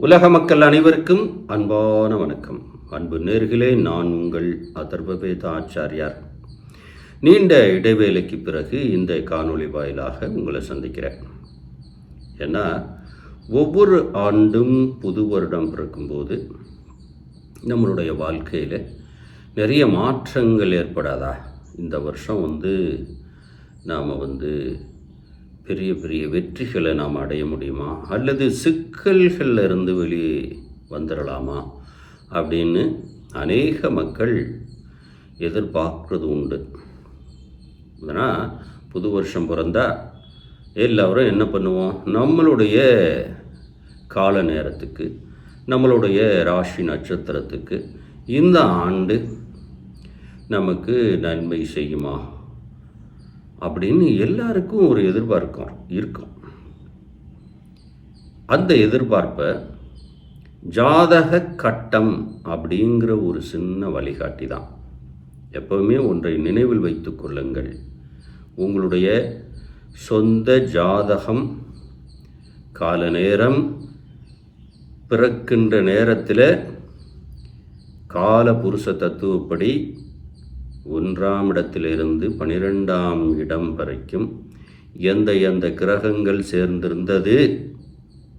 உலக மக்கள் அனைவருக்கும் அன்பான வணக்கம். அன்பு நேர்களே நான் உங்கள் அதர்வவேத ஆச்சாரியார். நீண்ட இடைவேளைக்கு பிறகு இந்த காணொளி வாயிலாக உங்களை சந்திக்கிறேன். ஏன்னா ஒவ்வொரு ஆண்டும் புது வருடம் பிறக்கும்போது நம்மளுடைய வாழ்க்கையில் நிறைய மாற்றங்கள் ஏற்படாதா? இந்த வருஷம் வந்து நாம் வந்து பெரிய பெரிய வெற்றிகளை நாம் அடைய முடியுமா? அல்லது சிக்கல்களில் இருந்து வெளியே வந்துடலாமா அப்படின்னு அநேக மக்கள் எதிர்பார்க்குறது உண்டு. அதனால் புது வருஷம் பிறந்தா எல்லோரும் என்ன பண்ணுவோம்? நம்மளுடைய கால நேரத்துக்கு நம்மளுடைய ராசி நட்சத்திரத்துக்கு இந்த ஆண்டு நமக்கு நன்மை செய்யுமா? அப்படின்னு எல்லாருக்கும் ஒரு எதிர்பார்க்கும் இருக்கும். அந்த எதிர்பார்ப்பை ஜாதக கட்டம் அப்படிங்கிற ஒரு சின்ன வழிகாட்டி தான். எப்பவுமே ஒன்றை நினைவில் வைத்துக் கொள்ளுங்கள். உங்களுடைய சொந்த ஜாதகம் கால நேரம் பிறக்கின்ற நேரத்தில் கால புருஷ தத்துவப்படி ஒன்றாம் இடத்திலிருந்து பனிரெண்டாம் இடம் வரைக்கும் எந்த எந்த கிரகங்கள் சேர்ந்திருந்தது?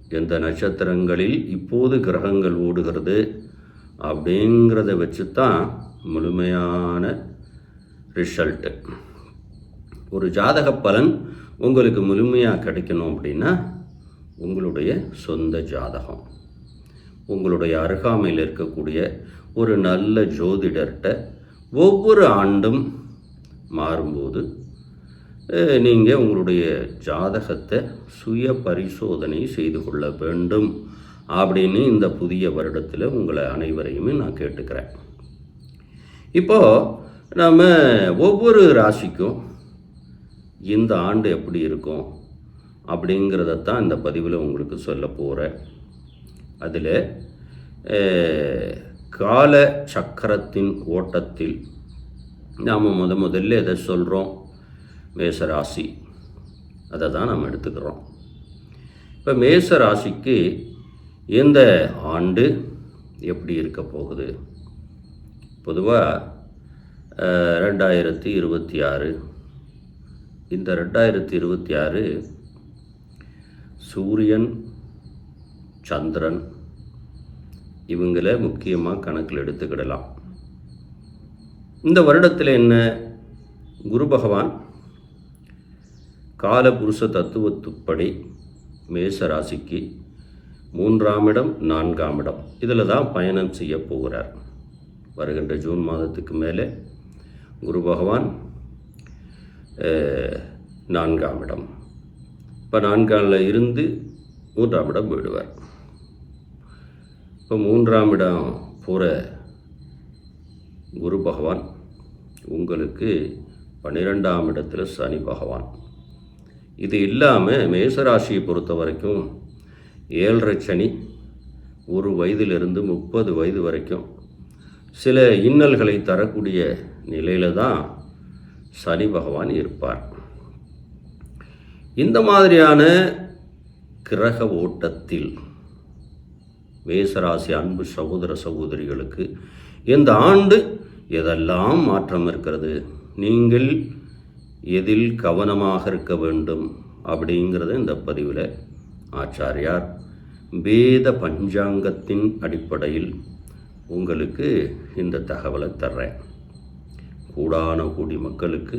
எந்த நட்சத்திரங்களில் இப்போது கிரகங்கள் ஓடுகிறது? அப்படிங்கிறத வச்சு தான் முழுமையான ரிசல்ட்டு ஒரு ஜாதக பலன் உங்களுக்கு முழுமையாக கிடைக்கணும் அப்படின்னா உங்களுடைய சொந்த ஜாதகம். உங்களுடைய அருகாமையில் இருக்கக்கூடிய ஒரு நல்ல ஜோதிடர்கிட்ட ஒவ்வொரு ஆண்டும் மாறும்போது நீங்கள் உங்களுடைய ஜாதகத்தை சுய பரிசோதனை செய்து கொள்ள வேண்டும் அப்படின்னு இந்த புதிய வருடத்தில் உங்களை அனைவரையுமே நான் கேட்டுக்கிறேன். இப்போது நம்ம ஒவ்வொரு ராசிக்கும் இந்த ஆண்டு எப்படி இருக்கும் அப்படிங்கிறதத்தான் இந்த பதிவில் உங்களுக்கு சொல்ல போகிறேன் அதில் கால சக்கரத்தின் ஓட்டத்தில் நாம் முத முதல்ல எதை சொல்கிறோம் மேசராசி. அதை தான் நம்ம எடுத்துக்கிறோம். இப்போ மேச ராசிக்கு இந்த ஆண்டு எப்படி இருக்க போகுது? பொதுவாக ரெண்டாயிரத்தி இருபத்தி ஆறு. இந்த ரெண்டாயிரத்தி இருபத்தி ஆறு சூரியன் சந்திரன் இவங்களை முக்கியமாக கணக்கில் எடுத்துக்கிடலாம். இந்த வருடத்தில் என்ன? குரு பகவான் காலபுருஷ தத்துவத்துப்படி மேச ராசிக்கு மூன்றாம் இடம் நான்காம் இடம். இதில் தான் பயணம் செய்ய போகிறார். வருகின்ற ஜூன் மாதத்துக்கு மேலே குரு பகவான் நான்காம் இடம். இப்போ நான்காமில் இருந்து மூன்றாம் இடம் போயிடுவார். இப்போ மூன்றாம் இடம் போகிற குரு பகவான். உங்களுக்கு பன்னிரெண்டாம் இடத்துல சனி பகவான். இது இல்லாமல் மேசராசியை பொறுத்த வரைக்கும் ஏழரை சனி ஒரு வயதிலிருந்து முப்பது வயது வரைக்கும் சில இன்னல்களை தரக்கூடிய நிலையில் தான் சனி பகவான் இருப்பார். இந்த மாதிரியான கிரக ஓட்டத்தில் மேசராசி அன்பு சகோதர சகோதரிகளுக்கு இந்த ஆண்டு எதெல்லாம் மாற்றம் இருக்கிறது? நீங்கள் எதில் கவனமாக இருக்க வேண்டும்? அப்படிங்கிறத இந்த பதிவில் ஆச்சாரியார் வேத பஞ்சாங்கத்தின் அடிப்படையில் உங்களுக்கு இந்த தகவலை தர்றேன். கூடான கூடி மக்களுக்கு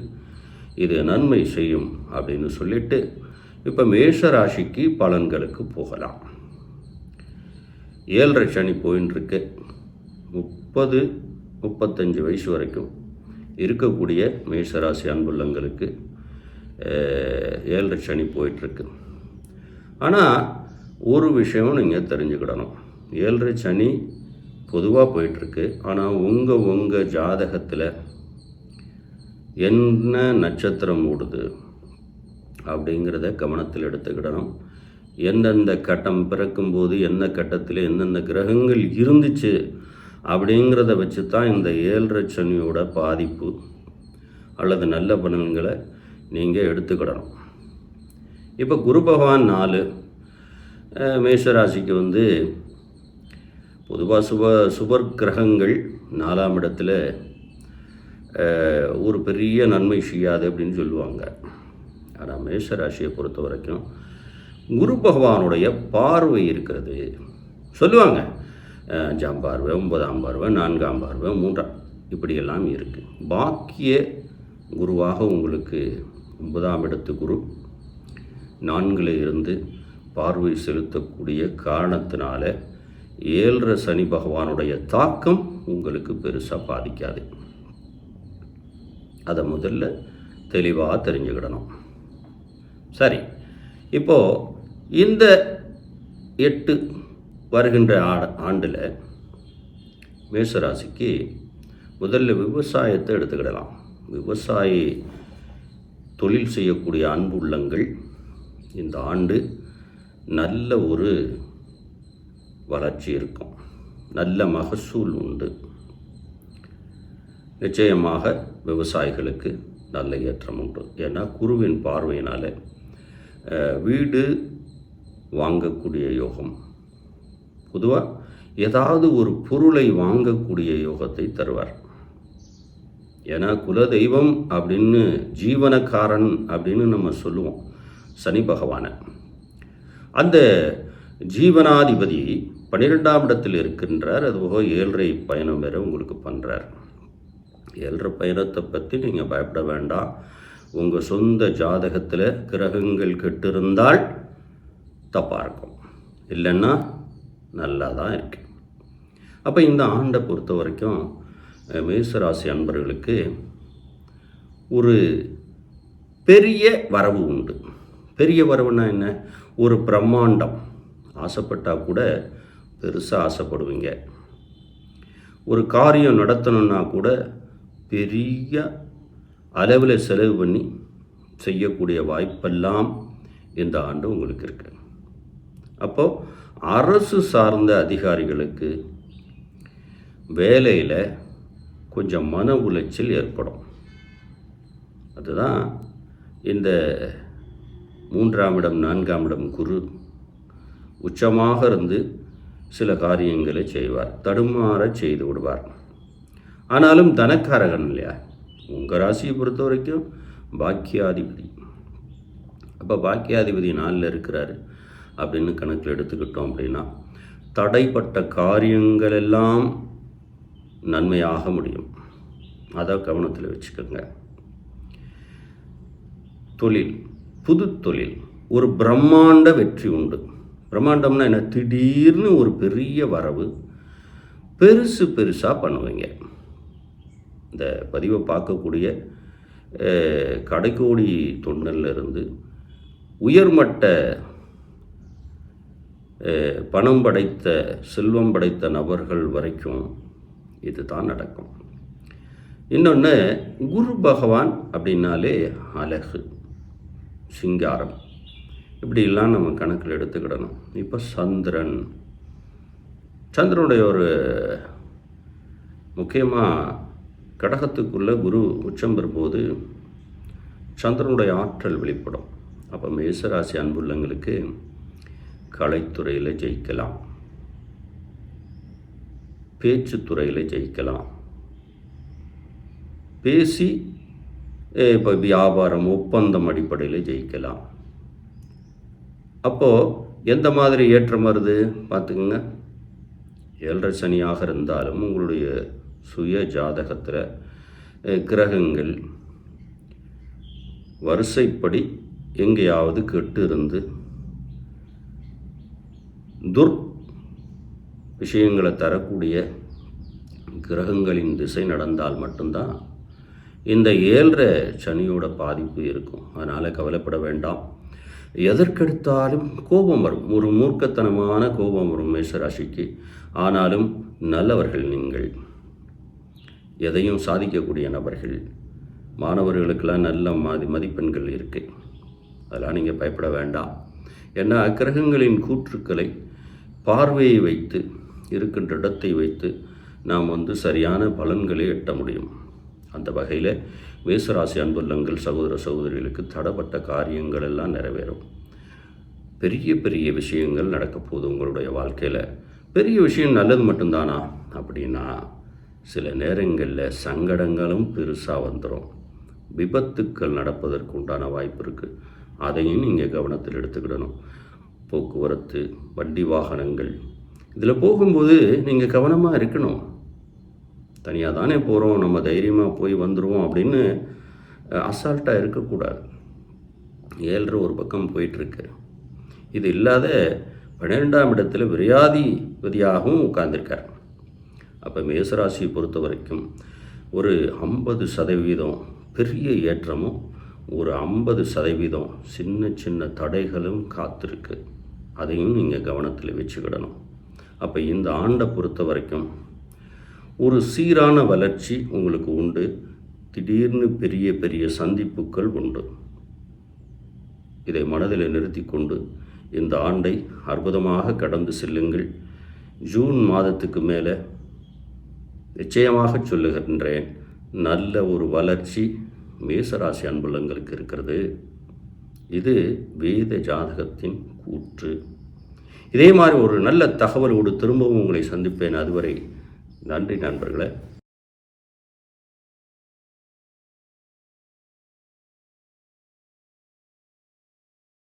இது நன்மை செய்யும் அப்படின்னு சொல்லிட்டு இப்போ மேஷ ராசிக்கு பலன்களுக்கு போகலாம். ஏழரை சனி போயின்னு இருக்கு முப்பது முப்பத்தஞ்சு வயசு வரைக்கும் இருக்கக்கூடிய மேஷராசி அன்புள்ளங்களுக்கு ஏழரை சனி போயிட்டுருக்கு ஆனால் ஒரு விஷயம் நீங்கள் தெரிஞ்சுக்கிடணும். ஏழரை சனி பொதுவாக போயிட்டுருக்கு ஆனால் உங்கள் உங்கள் ஜாதகத்தில் என்ன நட்சத்திரம் ஓடுது அப்படிங்கிறத கவனத்தில் எடுத்துக்கிடணும். எந்தெந்த கட்டம் பிறக்கும்போது எந்த கட்டத்தில் எந்தெந்த கிரகங்கள் இருந்துச்சு அப்படிங்கிறத வச்சு தான் இந்த ஏழரை சனியோட பாதிப்பு. அல்லது நல்ல பலன்களை நீங்கள் எடுத்துக்கிடணும். இப்போ குரு பகவான் நாலு மேஷராசிக்கு வந்து பொதுவாக சுப சுபர் கிரகங்கள் நாலாம் இடத்துல ஒரு பெரிய நன்மை செய்யாது அப்படின்னு சொல்லுவாங்க. ஆனால் மேஷராசியை பொறுத்த வரைக்கும் குரு பகவானுடைய பார்வை இருக்கிறது. சொல்லுவாங்க. அஞ்சாம் பார்வை ஒன்பதாம் பார்வை நான்காம் பார்வை மூன்றாம். இப்படியெல்லாம் இருக்குது பாக்கிய குருவாக உங்களுக்கு ஒன்பதாம் இடத்து குரு. நான்கில் இருந்து பார்வை செலுத்தக்கூடிய காரணத்தினால ஏழரை சனி பகவானுடைய தாக்கம் உங்களுக்கு பெருசாக பாதிக்காது. அதை முதல்ல தெளிவாக தெரிஞ்சுக்கிடணும். சரி. இப்போது இந்த எட்டு வருகின்ற ஆ ஆண்டில் மேசராசிக்கு முதல்ல விவசாயத்தை எடுத்துக்கிடலாம். விவசாயி தொழில் செய்யக்கூடிய அன்பு உள்ளங்கள் இந்த ஆண்டு நல்ல ஒரு வளர்ச்சி இருக்கும். நல்ல மகசூல் உண்டு. நிச்சயமாக விவசாயிகளுக்கு நல்ல ஏற்றம் உண்டு. ஏன்னா குருவின் பார்வையினால் வீடு வாங்கக்கூடிய யோகம். பொதுவாக ஏதாவது ஒரு பொருளை வாங்கக்கூடிய யோகத்தை தருவார். ஏன்னா குலதெய்வம் அப்படின்னு ஜீவனக்காரன் அப்படின்னு நம்ம சொல்லுவோம் சனி பகவானை. அந்த ஜீவனாதிபதி பன்னிரெண்டாம் இடத்தில் இருக்கின்றார் அதுபோக ஏழரை பயணம் வேற உங்களுக்கு பண்ணுறார் ஏழரை பயணத்தை பற்றி நீங்கள் பயப்பட வேண்டாம். உங்கள் சொந்த ஜாதகத்தில் கிரகங்கள் கெட்டிருந்தால் தப்பாக இருக்கும் இல்லைன்னா நல்லா தான் இருக்குது அப்போ இந்த ஆண்டை பொறுத்த வரைக்கும் மேசராசி அன்பர்களுக்கு ஒரு பெரிய வரவு உண்டு. பெரிய வரவுனா என்ன? ஒரு பிரம்மாண்டம். ஆசைப்பட்டால் கூட பெருசாக ஆசைப்படுவீங்க. ஒரு காரியம் நடத்தணும்னா கூட பெரிய அளவில் செலவு பண்ணி செய்யக்கூடிய வாய்ப்பெல்லாம் இந்த ஆண்டு உங்களுக்கு இருக்குது அப்போது அரசு சார்ந்த அதிகாரிகளுக்கு வேலையில் கொஞ்சம் மன உளைச்சல் ஏற்படும். அதுதான் இந்த மூன்றாம் இடம் நான்காம் இடம் குரு உச்சமாக இருந்து சில காரியங்களை செய்வார் தடுமாற செய்து விடுவார். ஆனாலும் தனக்காரகன் இல்லையா? உங்கள் ராசியை பொறுத்த வரைக்கும் பாக்கியாதிபதி. அப்போ பாக்கியாதிபதி நாளில் இருக்கிறாரு. அப்படின்னு கணக்கில் எடுத்துக்கிட்டோம் அப்படின்னா தடைப்பட்ட காரியங்கள் எல்லாம் நன்மையாக முடியும். அதை கவனத்தில் வச்சுக்கோங்க. தொழில் புது தொழில். ஒரு பிரம்மாண்ட வெற்றி உண்டு. பிரம்மாண்டம்னா என்ன? திடீர்னு ஒரு பெரிய வரவு பெருசு பெருசாக பண்ணுவீங்க. இந்த பதிவை பார்க்கக்கூடிய கடைக்கோடி தொண்டல்ல இருந்து உயர்மட்ட பணம் படைத்த செல்வம் படைத்த நபர்கள் வரைக்கும் இதுதான் நடக்கும். இன்னொன்று குரு பகவான் அப்படின்னாலே அழகு சிங்காரம். இப்படிலாம் நம்ம கணக்கில் எடுத்துக்கிடணும். இப்போ சந்திரன். சந்திரனுடைய ஒரு முக்கியமாக கடகத்துக்குள்ளே குரு உச்சம் பெறும்போது சந்திரனுடைய ஆற்றல் வெளிப்படும். அப்போ மேசராசி அன்புள்ளங்களுக்கு கலைத்துறையில் ஜெயிக்கலாம். பேச்சுத்துறையில் ஜெயிக்கலாம். பேசி இப்போ வியாபாரம் ஒப்பந்தம் அடிப்படையில் ஜெயிக்கலாம். அப்போது எந்த மாதிரி ஏற்றம் வருது? பார்த்துக்குங்க. ஏழரை சனியாக இருந்தாலும் உங்களுடைய சுய ஜாதகத்தில் கிரகங்கள் வரிசைப்படி எங்கேயாவது கெட்டு இருந்து துர் விஷயங்களை தரக்கூடிய கிரகங்களின் திசை நடந்தால் மட்டும்தான் இந்த ஏழரை சனியோட பாதிப்பு இருக்கும். அதனால் கவலைப்பட வேண்டாம். எதற்கெடுத்தாலும் கோபம் வரும். ஒரு மூர்க்கத்தனமான கோபம் வரும் மேஷராசிக்கு. ஆனாலும் நல்லவர்கள் நீங்கள். எதையும் சாதிக்கக்கூடிய நபர்கள். மாணவர்களுக்கெல்லாம் நல்ல மதி மதிப்பெண்கள் இருக்குது அதெல்லாம் நீங்கள் பயப்பட வேண்டாம். ஏன்னா கிரகங்களின் கூற்றுக்களை பார்வையை வைத்து இருக்கின்ற இடத்தை வைத்து நாம் வந்து சரியான பலன்களை எட்ட முடியும். அந்த வகையில் மேசராசி அன்புள்ளங்கள் சகோதர சகோதரிகளுக்கு தடப்பட்ட காரியங்கள் எல்லாம் நிறைவேறும். பெரிய பெரிய விஷயங்கள் நடக்கப்போகுது உங்களுடைய வாழ்க்கையில். பெரிய விஷயம் நல்லது மட்டும்தானா? அப்படின்னா சில நேரங்களில் சங்கடங்களும் பெருசாக வந்துடும் விபத்துக்கள் நடப்பதற்கு உண்டான வாய்ப்பு இருக்குது அதையும் நீங்கள் கவனத்தில் எடுத்துக்கிடணும். போக்குவரத்து வண்டி வாகனங்கள். இதில் போகும்போது நீங்கள் கவனமாக இருக்கணும். தனியாக தானே போகிறோம் நம்ம தைரியமாக போய் வந்துடுவோம் அப்படின்னு அசால்ட்டாக இருக்கக்கூடாது. ஏழ்ரை ஒரு பக்கம் போயிட்டுருக்கு. இது இல்லாத பன்னிரெண்டாம் இடத்துல விரையாதிபதியாகவும் உட்கார்ந்திருக்கார். அப்போ மேசராசியை பொறுத்த வரைக்கும் ஒரு ஐம்பது சதவீதம் பெரிய ஏற்றமும் ஒரு ஐம்பது சதவீதம் சின்ன சின்ன தடைகளும் காத்திருக்கு. அதையும் நீங்கள் கவனத்தில் வச்சுக்கிடணும். அப்போ இந்த ஆண்டை பொறுத்த வரைக்கும் ஒரு சீரான வளர்ச்சி உங்களுக்கு உண்டு. திடீர்னு பெரிய பெரிய சந்திப்புகள் உண்டு. இதை மனதில் நிறுத்தி கொண்டு இந்த ஆண்டை அற்புதமாக கடந்து செல்லுங்கள். ஜூன் மாதத்துக்கு மேலே நிச்சயமாக சொல்லுகின்றேன் நல்ல ஒரு வளர்ச்சி மேசராசி அன்புள்ளங்களுக்கு இருக்கிறது. இது வேத ஜாதகத்தின் கூற்று. இதே மாதிரி ஒரு நல்ல தகவலோடு திரும்பவும் உங்களை சந்திப்பேன். அதுவரை நன்றி நண்பர்களே.